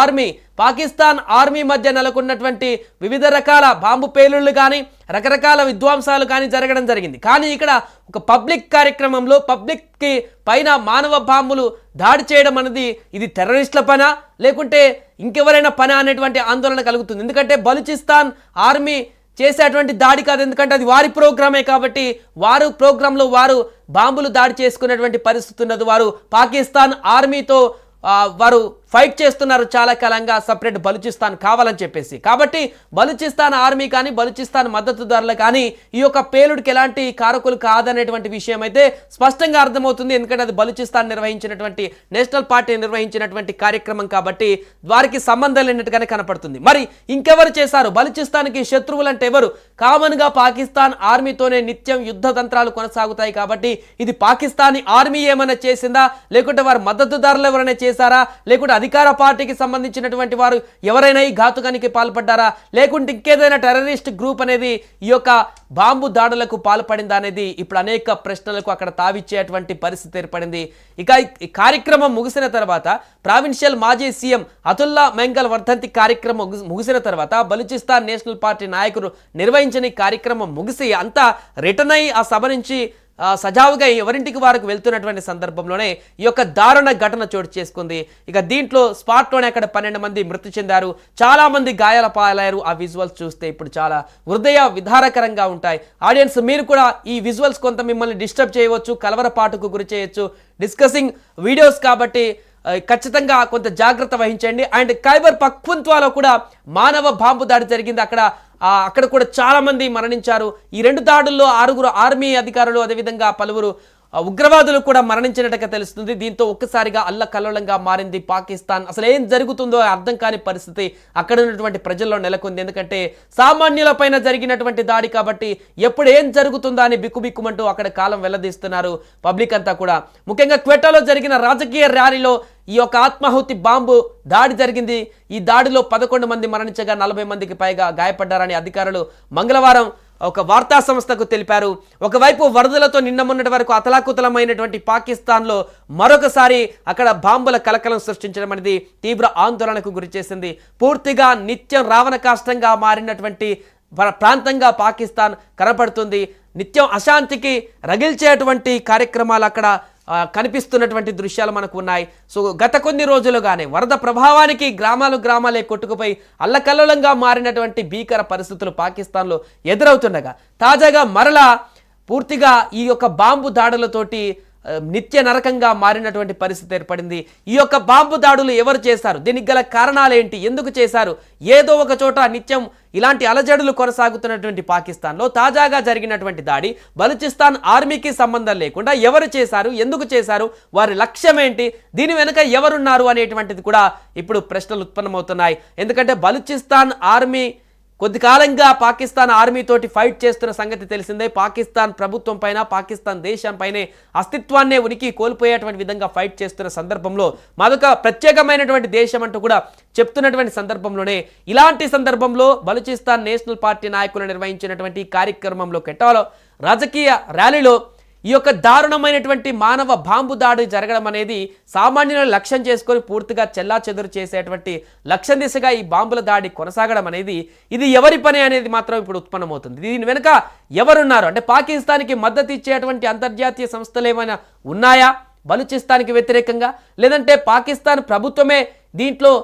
Army Pakistan army మధ్య నెలకొన్నటువంటి వివిధ రకాల బాంబు పేలుళ్ళు కానీ రకరకాల విద్వాంసాలు కానీ జరగడం జరిగింది. కానీ ఇక్కడ ఒక పబ్లిక్ కార్యక్రమంలో పబ్లిక్కి పైన మానవ బాంబులు దాడి చేయడం అనేది ఇది టెర్రరిస్టుల పన? లేకుంటే ఇంకెవరైనా పన అనేటువంటి ఆందోళన కలుగుతుంది. ఎందుకంటే బలూచిస్తాన్ ఆర్మీ చేసేటువంటి దాడి కాదు. ఎందుకంటే అది వారి ప్రోగ్రామే కాబట్టి వారు ప్రోగ్రాంలో వారు బాంబులు దాడి చేసుకునేటువంటి పరిస్థితి ఉన్నది. వారు పాకిస్తాన్ ఆర్మీతో వారు ఫైట్ చేస్తున్నారు చాలా కాలంగా సపరేట్ బలూచిస్తాన్ కావాలని చెప్పేసి. కాబట్టి బలూచిస్తాన్ ఆర్మీ కానీ బలూచిస్తాన్ మద్దతుదారులు కానీ ఈ యొక్క పేలుడికి ఎలాంటి కారకులు కాదనేటువంటి విషయం అయితే స్పష్టంగా అర్థమవుతుంది. ఎందుకంటే అది బలూచిస్తాన్ నిర్వహించినటువంటి నేషనల్ పార్టీ నిర్వహించినటువంటి కార్యక్రమం కాబట్టి వారికి సంబంధం లేనట్టుగానే కనపడుతుంది. మరి ఇంకెవరు చేశారు? బలూచిస్తాన్కి శత్రువులు అంటే ఎవరు? కామన్గా పాకిస్తాన్ ఆర్మీతోనే నిత్యం యుద్ధ తంత్రాలు కొనసాగుతాయి కాబట్టి ఇది పాకిస్తానీ ఆర్మీ ఏమైనా చేసిందా? లేకుంటే వారి మద్దతుదారులు ఎవరైనా చేశారా? లేకుంటే అధికార పార్టీకి సంబంధించినటువంటి వారు ఎవరైనా ఈ ఘాతుకానికి పాల్పడ్డారా? లేకుంటే ఇంకేదైనా టెర్రరిస్ట్ గ్రూప్ అనేది ఈ యొక్క బాంబు దాడులకు పాల్పడిందా అనేది ఇప్పుడు అనేక ప్రశ్నలకు అక్కడ తావిచ్చేటువంటి పరిస్థితి ఏర్పడింది. ఇక ఈ కార్యక్రమం ముగిసిన తర్వాత ప్రావిన్షియల్ మాజీ సీఎం అతుల్లా మెంగల్ వర్ధంతి కార్యక్రమం ముగిసిన తర్వాత బలూచిస్తాన్ నేషనల్ పార్టీ నాయకులు నిర్వహించిన కార్యక్రమం ముగిసి అంతా రిటర్న్ అయి ఆ సభ నుంచి సజావుగా ఎవరింటికి వారికి వెళ్తున్నటువంటి సందర్భంలోనే ఈ యొక్క దారుణ ఘటన చోటు చేసుకుంది. ఇక దీంట్లో స్పాట్లోనే అక్కడ పన్నెండు మంది మృతి చెందారు. చాలా మంది గాయాల పాలయ్యారు. ఆ విజువల్స్ చూస్తే ఇప్పుడు చాలా హృదయ విధారకరంగా ఉంటాయి. ఆడియన్స్ మీరు కూడా ఈ విజువల్స్ కొంత మిమ్మల్ని డిస్టర్బ్ చేయవచ్చు కలవరపాటుకు గురి చేయొచ్చు. డిస్కసింగ్ వీడియోస్ కాబట్టి ఖచ్చితంగా కొంత జాగ్రత్త వహించండి. అండ్ ఖైబర్ పక్వంత్వాలో కూడా మానవ బాంబు దాడి జరిగింది. అక్కడ అక్కడ కూడా చాలా మంది మరణించారు. ఈ రెండు దాడుల్లో ఆరుగురు ఆర్మీ అధికారులు అదేవిధంగా పలువురు ఉగ్రవాదులు కూడా మరణించినట్టుగా తెలుస్తుంది. దీంతో ఒక్కసారిగా అల్లకల్లోలంగా మారింది పాకిస్తాన్. అసలు ఏం జరుగుతుందో అర్థం కాని పరిస్థితి అక్కడ ఉన్నటువంటి ప్రజల్లో నెలకొంది. ఎందుకంటే సామాన్యులపైన జరిగినటువంటి దాడి కాబట్టి ఎప్పుడు ఏం జరుగుతుందా అని బిక్కుబిక్కుమంటూ అక్కడ కాలం వెల్లదీస్తున్నారు. పబ్లిక్ అంతా కూడా. ముఖ్యంగా క్వెటాలో జరిగిన రాజకీయ ర్యాలీలో ఈ యొక్క ఆత్మాహుతి బాంబు దాడి జరిగింది. ఈ దాడిలో పదకొండు మంది మరణించగా నలభై మందికి పైగా గాయపడ్డారని అధికారులు మంగళవారం ఒక వార్తా సంస్థకు తెలిపారు. ఒకవైపు వరదలతో నిన్న మొన్నటి వరకు అతలాకుతలమైనటువంటి పాకిస్తాన్లో మరొకసారి అక్కడ బాంబుల కలకలం సృష్టించడం అనేది తీవ్ర ఆందోళనకు గురి చేసింది. పూర్తిగా నిత్యం రావణ కాష్టంగా మారినటువంటి ప్రాంతంగా పాకిస్తాన్ కనపడుతుంది. నిత్యం అశాంతికి రగిల్చేటువంటి కార్యక్రమాలు అక్కడ కనిపిస్తున్నటువంటి దృశ్యాలు మనకు ఉన్నాయి. సో గత కొన్ని రోజులుగానే వరద ప్రభావానికి గ్రామాలు గ్రామాలే కొట్టుకుపోయి అల్లకల్లోలంగా మారినటువంటి భీకర పరిస్థితులు పాకిస్తాన్లో ఎదురవుతుండగా తాజాగా మరలా పూర్తిగా ఈ యొక్క బాంబు దాడులతోటి నిత్య నరకంగా మారినటువంటి పరిస్థితి ఏర్పడింది. ఈ యొక్క బాంబు దాడులు ఎవరు చేశారు? దీనికి గల కారణాలు ఏంటి ఎందుకు చేశారు? ఏదో ఒక చోట నిత్యం ఇలాంటి అలజడులు కొనసాగుతున్నటువంటి పాకిస్తాన్లో తాజాగా జరిగినటువంటి దాడి బలుచిస్తాన్ ఆర్మీకి సంబంధం లేకుండా ఎవరు చేశారు? ఎందుకు చేశారు? వారి లక్ష్యం ఏంటి దీని వెనుక ఎవరున్నారు అనేటువంటిది కూడా ఇప్పుడు ప్రశ్నలు ఉత్పన్నమవుతున్నాయి. ఎందుకంటే బలుచిస్తాన్ ఆర్మీ కొద్ది కాలంగా పాకిస్తాన్ ఆర్మీ తోటి ఫైట్ చేస్తున్న సంగతి తెలిసిందే. పాకిస్తాన్ ప్రభుత్వం పైన పాకిస్తాన్ దేశంపైనే అస్తిత్వాన్నే ఉనికి కోల్పోయేటువంటి విధంగా ఫైట్ చేస్తున్న సందర్భంలో మాదొక ప్రత్యేకమైనటువంటి దేశం అంటూ కూడా చెప్తున్నటువంటి సందర్భంలోనే ఇలాంటి సందర్భంలో బలూచిస్తాన్ నేషనల్ పార్టీ నాయకులు నిర్వహించినటువంటి కార్యక్రమంలో కెటాలో రాజకీయ ర్యాలీలో ఈ యొక్క దారుణమైనటువంటి మానవ బాంబు దాడి జరగడం అనేది సామాన్యులను లక్ష్యం చేసుకొని పూర్తిగా చెల్లా చెదురు చేసేటువంటి లక్ష్యం దిశగా ఈ బాంబుల దాడి కొనసాగడం అనేది ఇది ఎవరి పని అనేది మాత్రం ఇప్పుడు ఉత్పన్నమవుతుంది. దీని వెనుక ఎవరున్నారు? అంటే పాకిస్తాన్కి మద్దతు ఇచ్చేటువంటి అంతర్జాతీయ సంస్థలు ఏమైనా ఉన్నాయా? బలూచిస్తాన్కి వ్యతిరేకంగా? లేదంటే పాకిస్తాన్ ప్రభుత్వమే దీంట్లో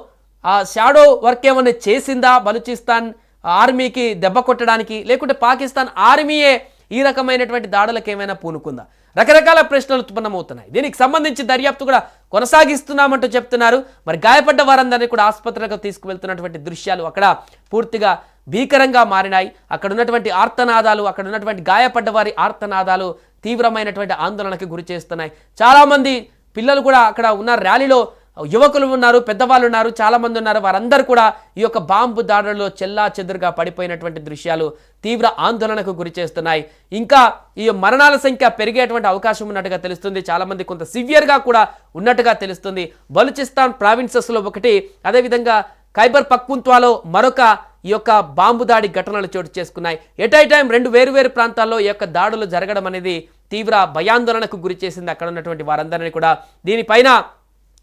ఆ షాడో వర్క్ ఏమైనా చేసిందా బలూచిస్తాన్ ఆర్మీకి దెబ్బ కొట్టడానికి? లేకుంటే పాకిస్తాన్ ఆర్మీయే ఈ రకమైనటువంటి దాడులకు ఏమైనా పూనుకుందా? రకరకాల ప్రశ్నలు ఉత్పన్నమవుతున్నాయి. దీనికి సంబంధించి దర్యాప్తు కూడా కొనసాగిస్తున్నామంటూ చెప్తున్నారు. మరి గాయపడ్డ వారందరినీ కూడా ఆసుపత్రులకు తీసుకువెళ్తున్నటువంటి దృశ్యాలు అక్కడ పూర్తిగా భీకరంగా మారినాయి. అక్కడ ఉన్నటువంటి ఆర్తనాదాలు అక్కడ ఉన్నటువంటి గాయపడ్డ వారి ఆర్తనాదాలు తీవ్రమైనటువంటి ఆందోళనకు గురి చేస్తున్నాయి. చాలామంది పిల్లలు కూడా అక్కడ ఉన్న ర్యాలీలో యువకులు ఉన్నారు పెద్దవాళ్ళు ఉన్నారు చాలామంది ఉన్నారు. వారందరూ కూడా ఈ యొక్క బాంబు దాడులలో చెల్లా చెదురుగా పడిపోయినటువంటి దృశ్యాలు తీవ్ర ఆందోళనకు గురి చేస్తున్నాయి. ఇంకా ఈ మరణాల సంఖ్య పెరిగేటువంటి అవకాశం ఉన్నట్టుగా తెలుస్తుంది. చాలామంది కొంత సివియర్గా కూడా ఉన్నట్టుగా తెలుస్తుంది. బలుచిస్తాన్ ప్రావిన్సెస్లో ఒకటి అదేవిధంగా ఖైబర్ పక్వంత్వాలో మరొక ఈ యొక్క బాంబు దాడి ఘటనలు చోటు చేసుకున్నాయి. ఎట్ ఐ టైం రెండు వేరువేరు ప్రాంతాల్లో ఈ యొక్క దాడులు జరగడం అనేది తీవ్ర భయాందోళనకు గురి చేసింది అక్కడ ఉన్నటువంటి వారందరినీ కూడా. దీనిపైన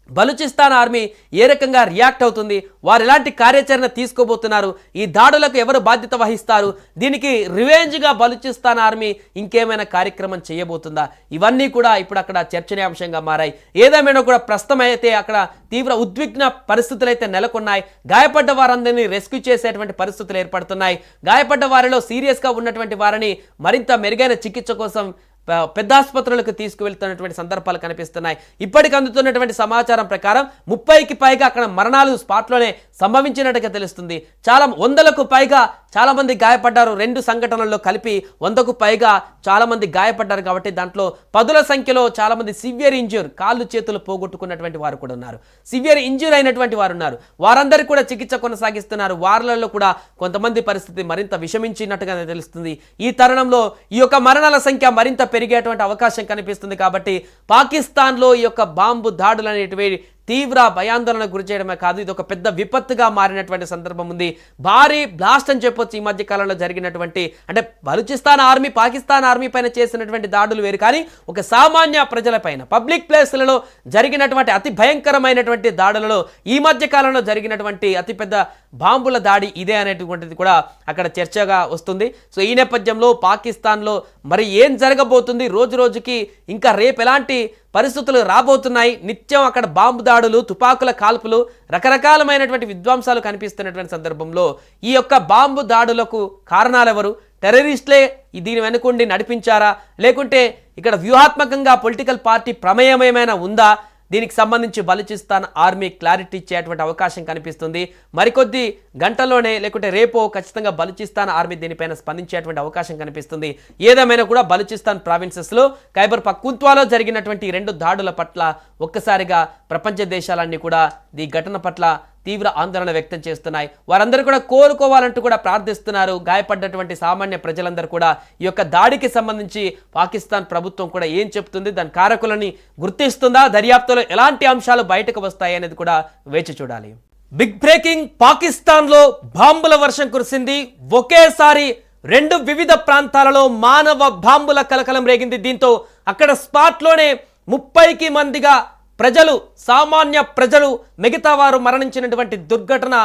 బలూచిస్తాన్ ఆర్మీ ఏ రకంగా రియాక్ట్ అవుతుంది? వారు ఎలాంటి కార్యాచరణ తీసుకోబోతున్నారు? ఈ దాడులకు ఎవరు బాధ్యత వహిస్తారు? దీనికి రివెంజ్గా బలూచిస్తాన్ ఆర్మీ ఇంకేమైనా కార్యక్రమం చేయబోతుందా? ఇవన్నీ కూడా ఇప్పుడు అక్కడ చర్చనీయాంశంగా మారాయి. ఏదేమైనా కూడా ప్రస్తుతం అయితే అక్కడ తీవ్ర ఉద్విగ్న పరిస్థితులు అయితే నెలకొన్నాయి. గాయపడ్డ వారందరినీ రెస్క్యూ చేసేటువంటి పరిస్థితులు ఏర్పడుతున్నాయి. గాయపడ్డ వారిలో సీరియస్గా ఉన్నటువంటి వారిని మరింత మెరుగైన చికిత్స కోసం పెద్ద ఆసుపత్రులకు తీసుకువెళ్తున్నటువంటి సందర్భాలు కనిపిస్తున్నాయి. ఇప్పటికి అందుతున్నటువంటి సమాచారం ప్రకారం ముప్పైకి పైగా అక్కడ మరణాలు స్పాట్లోనే సంభవించినట్టుగా తెలుస్తుంది. చాలా వందలకు పైగా చాలామంది గాయపడ్డారు. రెండు సంఘటనల్లో కలిపి వందకు పైగా చాలామంది గాయపడ్డారు కాబట్టి దాంట్లో పదుల సంఖ్యలో చాలామంది సివియర్ ఇంజ్యూర్ కాళ్ళు చేతులు పోగొట్టుకున్నటువంటి వారు కూడా ఉన్నారు. సివియర్ ఇంజ్యూర్ అయినటువంటి వారు ఉన్నారు. వారందరికీ కూడా చికిత్స కొనసాగిస్తున్నారు. వారిలో కూడా కొంతమంది పరిస్థితి మరింత విషమించినట్టుగా తెలుస్తుంది. ఈ తరుణంలో ఈ యొక్క మరణాల సంఖ్య మరింత పెరిగేటువంటి అవకాశం కనిపిస్తుంది కాబట్టి పాకిస్తాన్లో ఈ యొక్క బాంబు దాడులు అనేటివి తీవ్ర భయాందోళన గురి చేయడమే కాదు ఇది ఒక పెద్ద విపత్తుగా మారినటువంటి సందర్భం ఉంది. భారీ బ్లాస్ట్ అని చెప్పొచ్చు ఈ మధ్య కాలంలో జరిగినటువంటి అంటే బలూచిస్తాన్ ఆర్మీ పాకిస్తాన్ ఆర్మీ పైన చేసినటువంటి దాడులు వేరు. కానీ ఒక సామాన్య ప్రజలపైన పబ్లిక్ ప్లేస్లలో జరిగినటువంటి అతి భయంకరమైనటువంటి దాడులలో ఈ మధ్య కాలంలో జరిగినటువంటి అతిపెద్ద బాంబుల దాడి ఇదే అనేటువంటిది కూడా అక్కడ చర్చగా వస్తుంది. సో ఈ నేపథ్యంలో పాకిస్తాన్లో మరి ఏం జరగబోతుంది? రోజు రోజుకి ఇంకా రేపు ఎలాంటి పరిస్థితులు రాబోతున్నాయి. నిత్యం అక్కడ బాంబు దాడులు తుపాకుల కాల్పులు రకరకాలమైనటువంటి విద్వాంసాలు కనిపిస్తున్నటువంటి సందర్భంలో ఈ యొక్క బాంబు దాడులకు కారణాలెవరు? టెర్రరిస్ట్లే టెర్రరిస్టులే దీని వెనుకుండి నడిపించారా? లేకుంటే ఇక్కడ వ్యూహాత్మకంగా పొలిటికల్ పార్టీ ప్రమేయం ఏమైనా ఉందా? దీనికి సంబంధించి బలూచిస్తాన్ ఆర్మీ క్లారిటీ ఇచ్చేటువంటి అవకాశం కనిపిస్తుంది. మరికొద్ది గంటల్లోనే లేకుంటే రేపో ఖచ్చితంగా బలూచిస్తాన్ ఆర్మీ దీనిపైన స్పందించేటువంటి అవకాశం కనిపిస్తుంది. ఏదేమైనా కూడా బలూచిస్తాన్ ప్రావిన్సెస్లో ఖైబర్ పక్కుంత్వాలో జరిగినటువంటి రెండు దాడుల పట్ల ఒక్కసారిగా ప్రపంచ దేశాలన్నీ కూడా ఈ ఘటన పట్ల తీవ్ర ఆందోళన వ్యక్తం చేస్తున్నాయి. వారందరూ కూడా కోలుకోవాలంటూ కూడా ప్రార్థిస్తున్నారు. గాయపడ్డటువంటి సామాన్య ప్రజలందరూ కూడా ఈ యొక్క దాడికి సంబంధించి పాకిస్తాన్ ప్రభుత్వం కూడా ఏం చెప్తుంది దాని కారకులని గుర్తిస్తుందా దర్యాప్తులో ఎలాంటి అంశాలు బయటకు వస్తాయి అనేది కూడా వేచి చూడాలి. బిగ్ బ్రేకింగ్ పాకిస్తాన్లో బాంబుల వర్షం కురిసింది. ఒకేసారి రెండు వివిధ ప్రాంతాలలో మానవ బాంబుల కలకలం రేగింది. దీంతో అక్కడ స్పాట్లోనే ముప్పైకి మందిగా ప్రజలు సామాన్య ప్రజలు మిగతా వారు మరణించినటువంటి దుర్ఘటన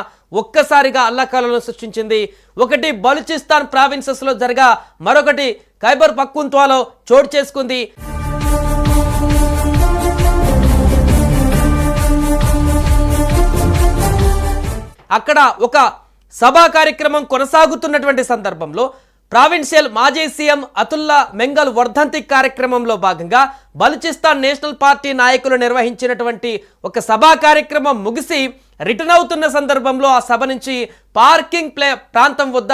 ఒక్కసారిగా అల్లకలను సృష్టించింది. ఒకటి బలూచిస్తాన్ ప్రావిన్సెస్లో జరగా మరొకటి ఖైబర్ పక్కుంత్వాలో చోటు చేసుకుంది. అక్కడ ఒక సభా కార్యక్రమం కొనసాగుతున్నటువంటి సందర్భంలో ప్రావిన్షియల్ మాజీ సీఎం అతుల్లా మెంగల్ వర్ధంతి కార్యక్రమంలో భాగంగా బలుచిస్తాన్ నేషనల్ పార్టీ నాయకులు నిర్వహించినటువంటి ఒక సభా కార్యక్రమం ముగిసి రిటర్న్ అవుతున్న సందర్భంలో ఆ సభ నుంచి పార్కింగ్ ప్లే ప్రాంతం వద్ద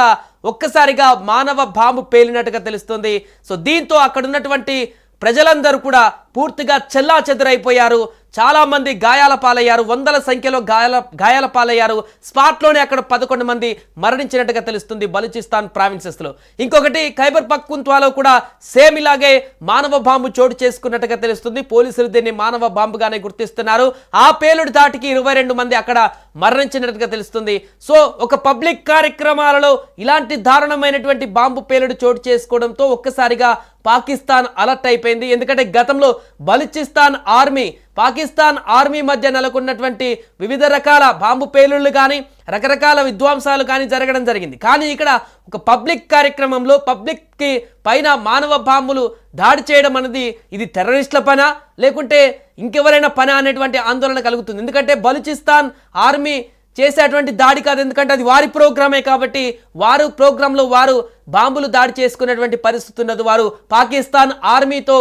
ఒక్కసారిగా మానవ బాంబు పేలినట్టుగా తెలుస్తుంది. సో దీంతో అక్కడ ఉన్నటువంటి ప్రజలందరూ కూడా పూర్తిగా చెల్లా చెదరైపోయారు చాలా మంది గాయాల పాలయ్యారు వందల సంఖ్యలో గాయాల గాయాల పాలయ్యారు. స్పాట్లోనే అక్కడ పదకొండు మంది మరణించినట్టుగా తెలుస్తుంది బలూచిస్తాన్ ప్రావిన్సెస్లో. ఇంకొకటి ఖైబర్ పక్కుంత్వాలో కూడా సేమ్ ఇలాగే మానవ బాంబు చోటు చేసుకున్నట్టుగా తెలుస్తుంది. పోలీసులు దీన్ని మానవ బాంబుగానే గుర్తిస్తున్నారు. ఆ పేలుడు దాటికి ఇరవై రెండు మంది అక్కడ మరణించినట్టుగా తెలుస్తుంది. సో ఒక పబ్లిక్ కార్యక్రమాలలో ఇలాంటి దారుణమైనటువంటి బాంబు పేలుడు చోటు చేసుకోవడంతో ఒక్కసారిగా పాకిస్తాన్ అలర్ట్ అయిపోయింది. ఎందుకంటే గతంలో బలూచిస్తాన్ ఆర్మీ పాకిస్తాన్ ఆర్మీ మధ్య నెలకొన్నటువంటి వివిధ రకాల బాంబు పేలుళ్ళు కానీ రకరకాల విధ్వంసాలు కానీ జరగడం జరిగింది. కానీ ఇక్కడ ఒక పబ్లిక్ కార్యక్రమంలో పబ్లిక్కి పైన మానవ బాంబులు దాడి చేయడం అనేది ఇది టెర్రరిస్టుల పనా లేకుంటే ఇంకెవరైనా పనా అనేటువంటి ఆందోళన కలుగుతుంది. ఎందుకంటే బలూచిస్తాన్ ఆర్మీ చేసేటువంటి దాడి కాదు. ఎందుకంటే అది వారి ప్రోగ్రామే కాబట్టి వారు ప్రోగ్రాంలో వారు బాంబులు దాడి చేసుకునేటువంటి పరిస్థితి ఉన్నది. వారు పాకిస్తాన్ ఆర్మీతో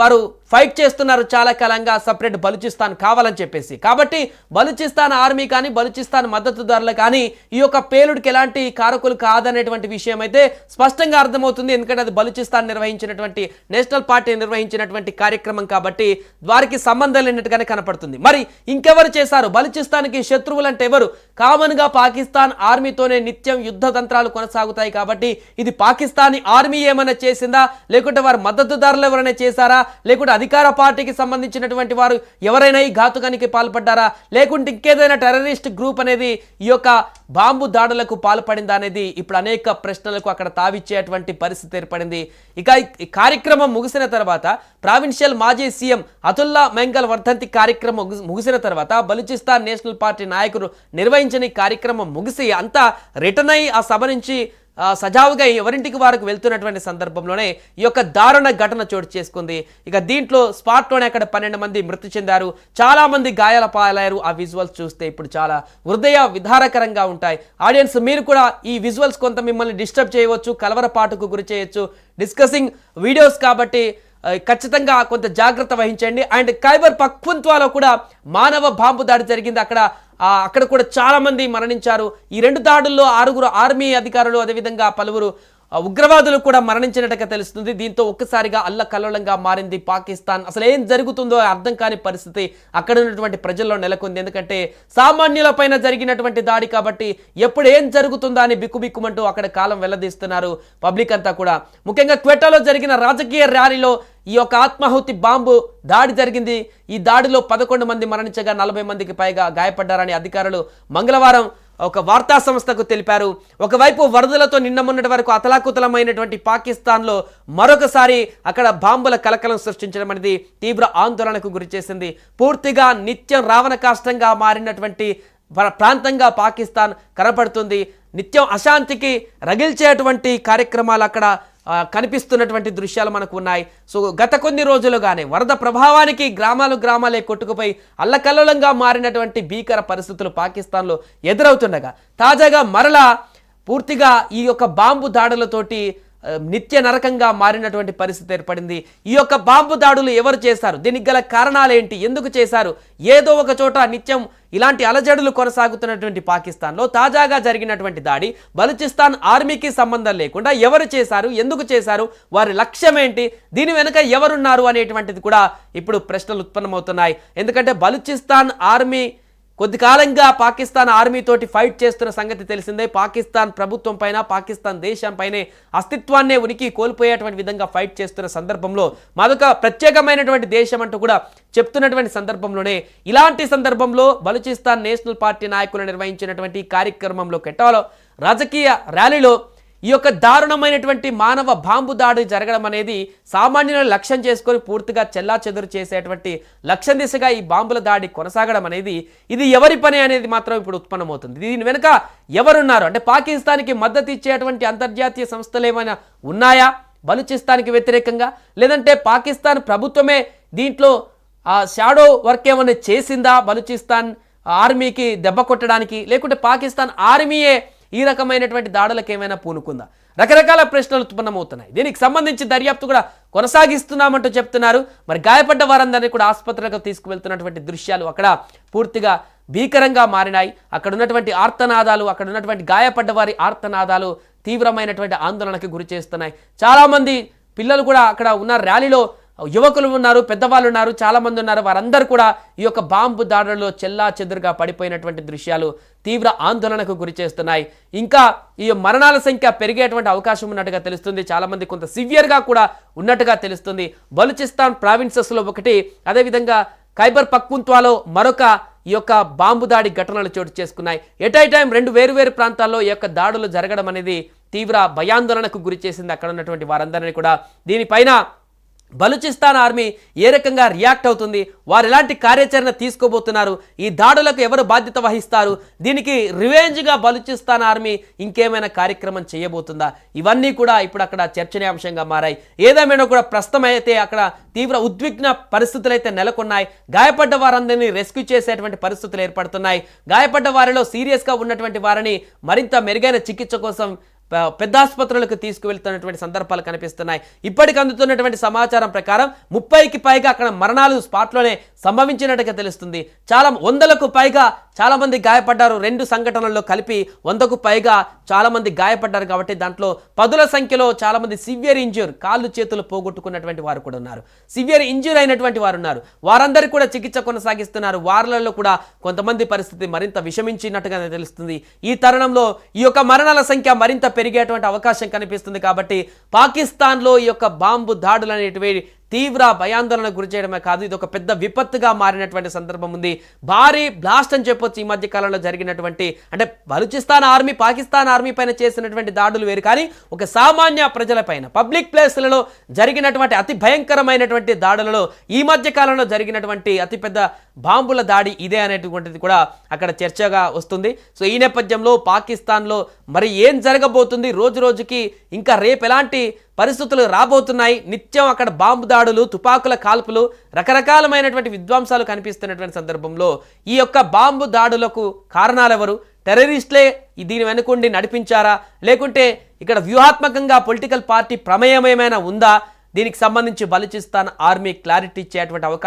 వారు ఫైట్ చేస్తున్నారు చాలా కాలంగా సపరేట్ బలూచిస్తాన్ కావాలని చెప్పేసి. కాబట్టి బలూచిస్తాన్ ఆర్మీ కానీ బలూచిస్తాన్ మద్దతుదారులు కానీ ఈ యొక్క పేలుడికి ఎలాంటి కారకులు కాదనేటువంటి విషయం అయితే స్పష్టంగా అర్థమవుతుంది. ఎందుకంటే అది బలూచిస్తాన్ నిర్వహించినటువంటి నేషనల్ పార్టీ నిర్వహించినటువంటి కార్యక్రమం కాబట్టి వారికి సంబంధం లేనట్టుగానే కనపడుతుంది. మరి ఇంకెవరు చేశారు? బలూచిస్తాన్కి శత్రువులు అంటే ఎవరు? కామన్గా పాకిస్తాన్ ఆర్మీతోనే నిత్యం యుద్ధ తంత్రాలు కొనసాగుతాయి కాబట్టి ఇది పాకిస్తానీ ఆర్మీ ఏమైనా చేసిందా? లేకుంటే వారి మద్దతుదారులు ఎవరైనా చేశారా? లేకుంటే అధికార పార్టీకి సంబంధించినటువంటి వారు ఎవరైనా ఈ ఘాతుకానికి పాల్పడ్డారా? లేకుంటే ఇంకేదైనా టెర్రరిస్ట్ గ్రూప్ అనేది ఈ యొక్క బాంబు దాడులకు పాల్పడిందా అనేది ఇప్పుడు అనేక ప్రశ్నలకు అక్కడ తావిచ్చేటువంటి పరిస్థితి ఏర్పడింది. ఇక ఈ కార్యక్రమం ముగిసిన తర్వాత ప్రావిన్షియల్ మాజీ సీఎం అతుల్లా మెంగల్ వర్ధంతి కార్యక్రమం ముగిసిన తర్వాత బలూచిస్తాన్ నేషనల్ పార్టీ నాయకులు నిర్వహించిన కార్యక్రమం ముగిసి అంతా రిటర్న్ అయి ఆ సభ నుంచి సజావుగా ఎవరింటికి వారికి వెళ్తున్నటువంటి సందర్భంలోనే ఈ యొక్క దారుణ ఘటన చోటు చేసుకుంది. ఇక దీంట్లో స్పాట్లోనే అక్కడ పన్నెండు మంది మృతి చెందారు. చాలా మంది గాయాల పాలయ్యారు. ఆ విజువల్స్ చూస్తే ఇప్పుడు చాలా హృదయ విధారకరంగా ఉంటాయి. ఆడియన్స్ మీరు కూడా ఈ విజువల్స్ కొంత మిమ్మల్ని డిస్టర్బ్ చేయవచ్చు కలవరపాటుకు గురి చేయొచ్చు. డిస్కసింగ్ వీడియోస్ కాబట్టి ఖచ్చితంగా కొంత జాగ్రత్త వహించండి. అండ్ ఖైబర్ పక్వంత్వాలో కూడా మానవ బాంబు దాడి జరిగింది. అక్కడ అక్కడ కూడా చాలా మంది మరణించారు. ఈ రెండు దాడుల్లో ఆరుగురు ఆర్మీ అధికారులు అదేవిధంగా పలువురు ఉగ్రవాదులు కూడా మరణించినట్టుగా తెలుస్తుంది. దీంతో ఒక్కసారిగా అల్లకల్లోలంగా మారింది పాకిస్తాన్. అసలు ఏం జరుగుతుందో అర్థం కాని పరిస్థితి అక్కడ ఉన్నటువంటి ప్రజల్లో నెలకొంది. ఎందుకంటే సామాన్యులపైన జరిగినటువంటి దాడి కాబట్టి ఎప్పుడు ఏం జరుగుతుందా అని బిక్కుబిక్కుమంటూ అక్కడ కాలం వెల్లదీస్తున్నారు పబ్లిక్ అంతా కూడా. ముఖ్యంగా క్వెటాలో జరిగిన రాజకీయ ర్యాలీలో ఈ యొక్క ఆత్మాహుతి బాంబు దాడి జరిగింది. ఈ దాడిలో పదకొండు మంది మరణించగా నలభై మందికి పైగా గాయపడ్డారని అధికారులు మంగళవారం ఒక వార్తా సంస్థకు తెలిపారు. ఒకవైపు వరదలతో నిన్న మొన్నటి వరకు అతలాకుతలమైనటువంటి పాకిస్తాన్లో మరొకసారి అక్కడ బాంబుల కలకలం సృష్టించడం అనేది తీవ్ర ఆందోళనకు గురిచేసింది పూర్తిగా నిత్యం రావణ కాష్టంగా మారినటువంటి ప్రాంతంగా పాకిస్తాన్ కనపడుతుంది. నిత్యం అశాంతికి రగిల్చేటువంటి కార్యక్రమాలు అక్కడ కనిపిస్తున్నటువంటి దృశ్యాలు మనకు ఉన్నాయి. సో గత కొన్ని రోజులుగానే వరద ప్రభావానికి గ్రామాలు గ్రామాలే కొట్టుకుపోయి అల్లకల్లోలంగా మారినటువంటి భీకర పరిస్థితులు పాకిస్తాన్లో ఎదురవుతుండగా తాజాగా మరలా పూర్తిగా ఈ యొక్క బాంబు దాడులతోటి నిత్య నరకంగా మారినటువంటి పరిస్థితి ఏర్పడింది. ఈ యొక్క బాంబు దాడులు ఎవరు చేశారు? దీనికి గల కారణాలు ఏంటి ఎందుకు చేశారు? ఏదో ఒక చోట నిత్యం ఇలాంటి అలజడులు కొనసాగుతున్నటువంటి పాకిస్తాన్లో తాజాగా జరిగినటువంటి దాడి బలుచిస్తాన్ ఆర్మీకి సంబంధం లేకుండా ఎవరు చేశారు? ఎందుకు చేశారు? వారి లక్ష్యం ఏంటి? దీని వెనుక ఎవరున్నారు అనేటువంటిది కూడా ఇప్పుడు ప్రశ్నలు ఉత్పన్నమవుతున్నాయి. ఎందుకంటే బలుచిస్తాన్ ఆర్మీ కొద్ది కాలంగా పాకిస్తాన్ ఆర్మీ తోటి ఫైట్ చేస్తున్న సంగతి తెలిసిందే. పాకిస్తాన్ ప్రభుత్వం పైన పాకిస్తాన్ దేశంపైనే అస్తిత్వాన్నే ఉనికి కోల్పోయేటువంటి విధంగా ఫైట్ చేస్తున్న సందర్భంలో మాదొక ప్రత్యేకమైనటువంటి దేశం అంటూ కూడా చెప్తున్నటువంటి సందర్భంలోనే ఇలాంటి సందర్భంలో బలూచిస్తాన్ నేషనల్ పార్టీ నాయకులు నిర్వహించినటువంటి కార్యక్రమంలో కెటాలో రాజకీయ ర్యాలీలో ఈ యొక్క దారుణమైనటువంటి మానవ బాంబు దాడి జరగడం అనేది సామాన్యులను లక్ష్యం చేసుకొని పూర్తిగా చెల్లా చెదురు చేసేటువంటి లక్ష్యం దిశగా ఈ బాంబుల దాడి కొనసాగడం అనేది ఇది ఎవరి పని అనేది మాత్రం ఇప్పుడు ఉత్పన్నమవుతుంది. దీని వెనుక ఎవరున్నారు? అంటే పాకిస్తాన్కి మద్దతు ఇచ్చేటువంటి అంతర్జాతీయ సంస్థలు ఏమైనా ఉన్నాయా? బలుచిస్తాన్కి వ్యతిరేకంగా? లేదంటే పాకిస్తాన్ ప్రభుత్వమే దీంట్లో ఆ షాడో వర్క్ ఏమైనా చేసిందా? బలుచిస్తాన్ ఆర్మీకి దెబ్బ కొట్టడానికి? లేకుంటే పాకిస్తాన్ ఆర్మీయే ఈ రకమైనటువంటి దాడులకు ఏమైనా పూనుకుందా? రకరకాల ప్రశ్నలు ఉత్పన్నమవుతున్నాయి. దీనికి సంబంధించి దర్యాప్తు కూడా కొనసాగిస్తున్నామంటూ చెప్తున్నారు. మరి గాయపడ్డ వారందరినీ కూడా ఆసుపత్రులకు తీసుకువెళ్తున్నటువంటి దృశ్యాలు అక్కడ పూర్తిగా భీకరంగా మారినాయి. అక్కడ ఉన్నటువంటి ఆర్తనాదాలు అక్కడ ఉన్నటువంటి గాయపడ్డ వారి ఆర్తనాదాలు తీవ్రమైనటువంటి ఆందోళనకి గురి చేస్తున్నాయి. చాలామంది పిల్లలు కూడా అక్కడ ఉన్న ర్యాలీలో యువకులు ఉన్నారు పెద్దవాళ్ళు ఉన్నారు చాలామంది ఉన్నారు. వారందరూ కూడా ఈ యొక్క బాంబు దాడులలో చెల్లా చెదురుగా పడిపోయినటువంటి దృశ్యాలు తీవ్ర ఆందోళనకు గురి చేస్తున్నాయి. ఇంకా ఈ మరణాల సంఖ్య పెరిగేటువంటి అవకాశం ఉన్నట్టుగా తెలుస్తుంది. చాలామంది కొంత సివియర్గా కూడా ఉన్నట్టుగా తెలుస్తుంది. బలుచిస్తాన్ ప్రావిన్సెస్లో ఒకటి అదేవిధంగా ఖైబర్ పక్పుంత్వాలో మరొక ఈ యొక్క బాంబు దాడి ఘటనలు చోటు చేసుకున్నాయి. ఎట్ ఐ టైం రెండు వేరువేరు ప్రాంతాల్లో ఈ యొక్క దాడులు జరగడం అనేది తీవ్ర భయాందోళనకు గురి చేసింది అక్కడ ఉన్నటువంటి వారందరినీ కూడా. దీనిపైన బలూచిస్తాన్ ఆర్మీ ఏ రకంగా రియాక్ట్ అవుతుంది? వారు ఎలాంటి కార్యాచరణ తీసుకోబోతున్నారు? ఈ దాడులకు ఎవరు బాధ్యత వహిస్తారు? దీనికి రివెంజ్గా బలూచిస్తాన్ ఆర్మీ ఇంకేమైనా కార్యక్రమం చేయబోతుందా? ఇవన్నీ కూడా ఇప్పుడు అక్కడ చర్చనీయాంశంగా మారాయి. ఏదేమైనా కూడా ప్రస్తుతం అయితే అక్కడ తీవ్ర ఉద్విగ్న పరిస్థితులు అయితే నెలకొన్నాయి. గాయపడ్డ వారందరినీ రెస్క్యూ చేసేటువంటి పరిస్థితులు ఏర్పడుతున్నాయి. గాయపడ్డ వారిలో సీరియస్గా ఉన్నటువంటి వారిని మరింత మెరుగైన చికిత్స కోసం పెద్ద ఆసుపత్రులకు తీసుకువెళ్తున్నటువంటి సందర్భాలు కనిపిస్తున్నాయి. ఇప్పటికి అందుతున్నటువంటి సమాచారం ప్రకారం ముప్పైకి పైగా అక్కడ మరణాలు స్పాట్లోనే సంభవించినట్టుగా తెలుస్తుంది. చాలా వందలకు పైగా చాలామంది గాయపడ్డారు. రెండు సంఘటనల్లో కలిపి వందకు పైగా చాలామంది గాయపడ్డారు కాబట్టి దాంట్లో పదుల సంఖ్యలో చాలామంది సివియర్ ఇంజ్యూర్ కాళ్ళు చేతులు పోగొట్టుకున్నటువంటి వారు కూడా ఉన్నారు. సివియర్ ఇంజ్యూర్ అయినటువంటి వారు ఉన్నారు. వారందరికీ కూడా చికిత్స కొనసాగిస్తున్నారు. వారిలో కూడా కొంతమంది పరిస్థితి మరింత విషమించినట్టుగా తెలుస్తుంది. ఈ తరుణంలో ఈ యొక్క మరణాల సంఖ్య మరింత పెరిగేటువంటి అవకాశం కనిపిస్తుంది కాబట్టి పాకిస్తాన్లో ఈ యొక్క బాంబు దాడులు అనేటివి తీవ్ర భయాందోళనకు గురి చేయడమే కాదు ఇది ఒక పెద్ద విపత్తుగా మారినటువంటి సందర్భం ఉంది. భారీ బ్లాస్ట్ అని చెప్పొచ్చు ఈ మధ్య కాలంలో జరిగినటువంటి అంటే బలూచిస్తాన్ ఆర్మీ పాకిస్తాన్ ఆర్మీ పైన చేసినటువంటి దాడులు వేరు. కానీ ఒక సామాన్య ప్రజలపైన పబ్లిక్ ప్లేస్లలో జరిగినటువంటి అతి భయంకరమైనటువంటి దాడులలో ఈ మధ్య కాలంలో జరిగినటువంటి అతిపెద్ద బాంబుల దాడి ఇదే అనేటువంటిది కూడా అక్కడ చర్చగా వస్తుంది. సో ఈ నేపథ్యంలో పాకిస్తాన్లో మరి ఏం జరగబోతుంది? రోజు రోజుకి ఇంకా రేపు ఎలాంటి పరిస్థితులు రాబోతున్నాయి? నిత్యం అక్కడ బాంబు దాడులు తుపాకుల కాల్పులు రకరకాలమైనటువంటి విధ్వంసాలు కనిపిస్తున్నటువంటి సందర్భంలో ఈ యొక్క బాంబు దాడులకు కారణాలెవరు? టెర్రరిస్ట్లే టెర్రరిస్టులే దీని వెనుకుండి నడిపించారా? లేకుంటే ఇక్కడ వ్యూహాత్మకంగా పొలిటికల్ పార్టీ ప్రమేయం ఏమైనా ఉందా? దీనికి సంబంధించి బలుచిస్తాన్ ఆర్మీ క్లారిటీ ఇచ్చేటువంటి అవకాశం